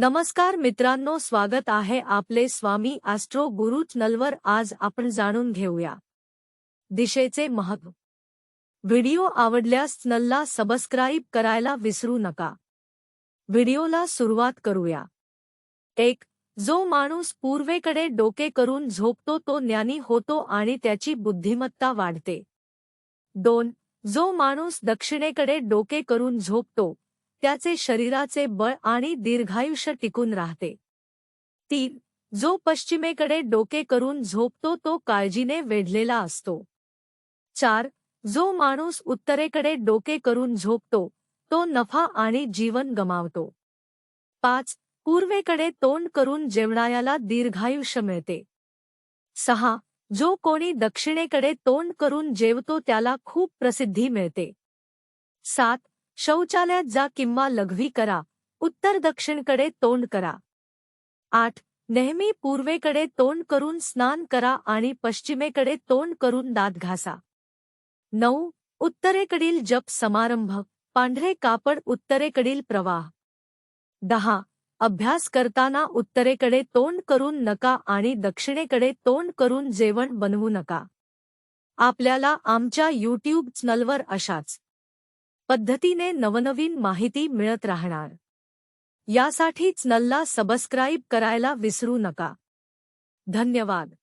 नमस्कार मित्रांनो स्वागत आहे आपले स्वामी ॲस्ट्रो गुरु चॅनलवर. आज आपण जाणून घेऊया दिशेचे महत्त्व व्हिडिओ आवडल्यास चॅनलला सबस्क्राईब करायला विसरू नका. व्हिडिओला सुरुवात करूया. एक जो माणूस पूर्वेकडे डोके करून झोपतो तो ज्ञानी होतो आणि त्याची बुद्धिमत्ता वाढते. दोन जो माणूस दक्षिणेकडे डोके करून झोपतो त्याचे शरीराचे बळ आणि दीर्घायुष्य टिकून राहते. तीन जो पश्चिमेकडे डोके करून झोपतो तो काळजीने वेढलेला असतो. चार जो माणूस उत्तरेकडे डोके करून झोपतो तो नफा आणि जीवन गमावतो. पाच पूर्वेकडे तोंड करून जेवणायाला दीर्घायुष्य मिळते. सहा जो कोणी दक्षिणेकडे तोंड करून जेवतो त्याला खूप प्रसिद्धी मिळते. सात शौचालयात जा किंवा लघवी करा. उत्तर दक्षिणकडे तोंड करा. आठ. नेहमी पूर्वेकडे तोंड करून स्नान करा आणि पश्चिमेकडे तोंड करून दात घासा. नऊ. उत्तरेकडील जप समारंभ. पांढरे कापड उत्तरेकडील प्रवाह. दहा. अभ्यास करताना उत्तरेकडे तोंड करून नका आणि दक्षिणेकडे तोंड करून जेवण बनवू नका. आपल्याला आमच्या यूट्यूब चॅनलवर अशाच पद्धतीने नवनवीन माहिती मिळत राहणार. यासाठीच नल्ला सबस्क्राईब करायला विसरू नका. धन्यवाद.